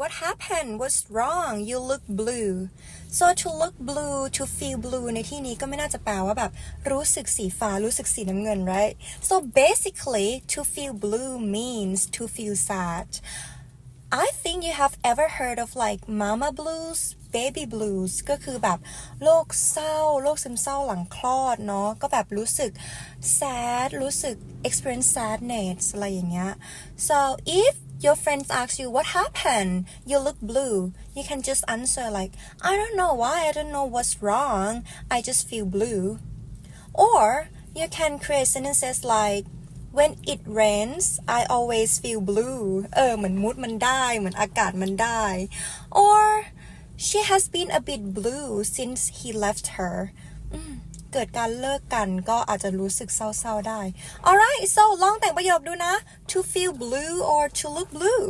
what happened what's wrong you look blue so to look blue to feel blue ในที่นี้ก็ไม่น่าจะแปลว่าแบบ รู้สึกสีฟ้า รู้สึกสีน้ำเงิน right so basically to feel blue means to feel sad I think you have ever heard of like mama blues baby blues ก็คือแบบโรคเศร้า โรคซึมเศร้าหลังคลอดเนาะ ก็แบบรู้สึก sad รู้สึก experience sadness อะไรอย่างเงี้ย so if your friends ask you what happened you look blue you can just answer like I don't know why I don't know what's wrong I just feel blue or you can create sentences like when it rains I always feel blue เออเหมือนมูดมันได้ เหมือนอากาศมันได้ or she has been a bit blue since he left her อืม เกิดการเลิกกันก็อาจจะรู้สึกเศร้าๆได้ alright so ลองแต่งประโยคดูนะ to feel blue or to look blue